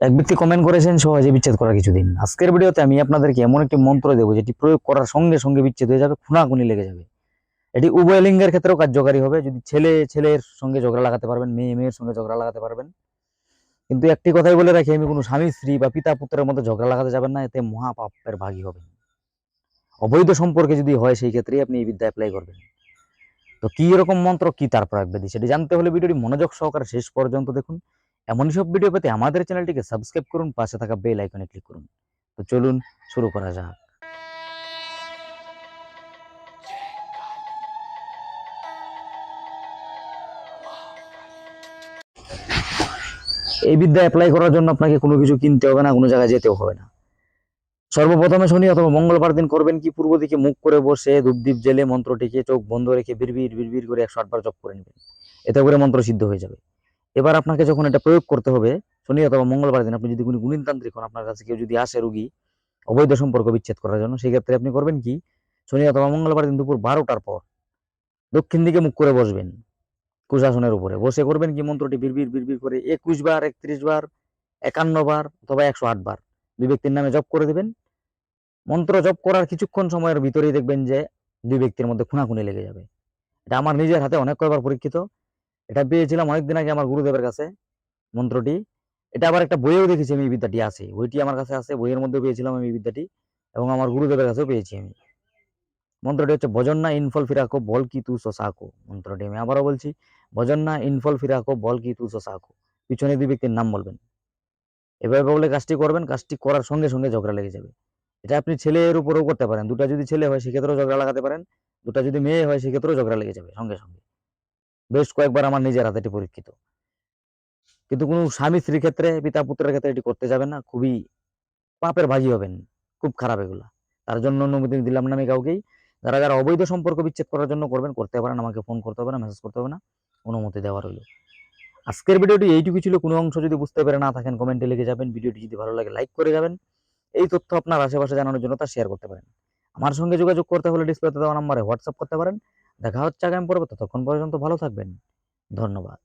এক ব্যক্তি কমেন্ট করেছেন, সহজে বিচ্ছেদ করার কিছুদিন। আজকের ভিডিওতে আমি আপনাদেরকে এমন একটি মন্ত্র দেবো, যেটি প্রয়োগ করার সঙ্গে সঙ্গে বিচ্ছেদ হয়ে যাবে, খুনাখুনি লেগে যাবে। এটি উভয় লিঙ্গের ক্ষেত্রেও কার্যকারী হবে। যদি ছেলে, ছেলের সঙ্গে ঝগড়া লাগাতে পারবেন, মেয়ে, মেয়ের সঙ্গে ঝগড়া লাগাতে পারবেন। কিন্তু একটি কথাই বলে রাখি, আমি কোনো স্বামী, স্ত্রী বা পিতা, পুত্রের মধ্যে ঝগড়া লাগাতে যাবেন না, এতে মহাপাপের ভাগী হবেন। অবৈধ সম্পর্কে যদি হয়, সেই ক্ষেত্রেই আপনি এই বিদ্যা অ্যাপ্লাই করবেন। তো কি এরকম মন্ত্র, কি তার প্রয়োগ বিধি সেটি জানতে হলে ভিডিওটি মনোযোগ সহকারে শেষ পর্যন্ত দেখুন। এমনই সব ভিডিও পেতে আমাদের চ্যানেলটিকে সাবস্ক্রাইব করুন, পাশে থাকা বেল আইকনে ক্লিক করুন। তো চলুন শুরু করা যাক। এই বিদ্যা অ্যাপ্লাই করার জন্য আপনাকে কোনো কিছু কিনতে হবে না, কোনো জায়গায় যেতেও হবে না। সর্বপ্রথমে শনি অথবা মঙ্গলবার দিন করবেন কি, পূর্ব দিকে মুখ করে বসে ধূপদীপ জেলে মন্ত্রটিকে চোখ বন্ধ রেখে বিড়বিড় বিড়বিড় করে একশো আটবার জপ করে নেবেন। এতে করে মন্ত্র সিদ্ধ হয়ে যাবে। এবার আপনাকে যখন এটা প্রয়োগ করতে হবে শনি অথবা মঙ্গলবার দিন আপনি যদি কোনো গুণিনতান্ত্রিক হন, আপনার কাছে কেউ যদি আসে রুগী, অবৈধ সম্পর্ক বিচ্ছেদ করার জন্য, সেই ক্ষেত্রে আপনি করবেন কি? শনি অথবা মঙ্গলবার দিন দুপুর বারোটার পর দক্ষিণ দিকে মুখ করে বসবেন কুশাসনের উপরে। বসে করবেন কি? মন্ত্রটি বিড়বিড় বিড়বিড় করে একুশ বার, একত্রিশ বার, একান্ন বার অথবা একশো আট বার দুই ব্যক্তির নামে জপ করে দেবেন। মন্ত্র জপ করার কিছুক্ষণ সময়ের ভিতরেই দেখবেন যে দুই ব্যক্তির মধ্যে খুনাখুনি লেগে যাবে। এটা আমার নিজের হাতে অনেক কয়েকবার পরীক্ষিত। এটা পেয়েছিলাম অনেকদিন আগে আমার গুরুদেবের কাছে, মন্ত্রটি। এটা আবার একটা বইয়েও দেখেছি আমি এই বিদ্যাটি আছে। বইটি আমার কাছে আছে, বইয়ের মধ্যে পেয়েছিলাম আমি এই বিদ্যাটি এবং আমার গুরুদেবের কাছেও পেয়েছি আমি। মন্ত্রটি হচ্ছে, ভজন্না ইনফল ফিরাকো, বল কি তু সাকো মন্ত্রটি আমি আবারও বলছি, ভজন্না ইনফল ফিরাকো, বল কি তু সাকো পিছনে দুই ব্যক্তির নাম বলবেন। এভাবে বলে কাজটি করবেন, কাজটি করার সঙ্গে সঙ্গে ঝগড়া লেগে যাবে। এটা আপনি ছেলের উপরেও করতে পারেন। দুটা যদি ছেলে হয়, সেক্ষেত্রেও ঝগড়া লাগাতে পারেন। দুটা যদি মেয়ে হয়, সেক্ষেত্রেও ঝগড়া লেগে যাবে সঙ্গে সঙ্গে। বেশ কয়েকবার আমার নিজের হাতে এটি পরীক্ষিত। কিন্তু কোনো স্বামী স্ত্রীর ক্ষেত্রে, পিতা পুত্রের ক্ষেত্রে এটি করতে যাবেন না, খুবই পাপের ভাগী হবেন, খুব খারাপ এগুলা। তার জন্য অনুমতি দিলাম না আমি কাউকেই। যারা যারা অবৈধ সম্পর্ক বিচ্ছেদ করার জন্য করবেন, করতে পারেন, আমাকে ফোন করতে হবে না মেসেজ করতে হবে না, অনুমতি দেওয়া রইল। আজকের ভিডিওটি এইটুকু ছিল, কোনো অংশ যদি বুঝতে পেরে না থাকেন, কমেন্টে লিখে যাবেন, ভিডিওটি যদি ভালো লাগে লাইক করে যাবেন। এই তথ্য আপনার আশেপাশে জানানোর জন্য তা শেয়ার করতে পারেন। আমার সঙ্গে যোগাযোগ করতে হলে ডিসপ্লেতে দেওয়া নাম্বারে হোয়াটসঅ্যাপ করতে পারেন। দেখা হচ্ছে আগামী পর্বে ততক্ষণ পর্যন্ত ভালো থাকবেন। ধন্যবাদ।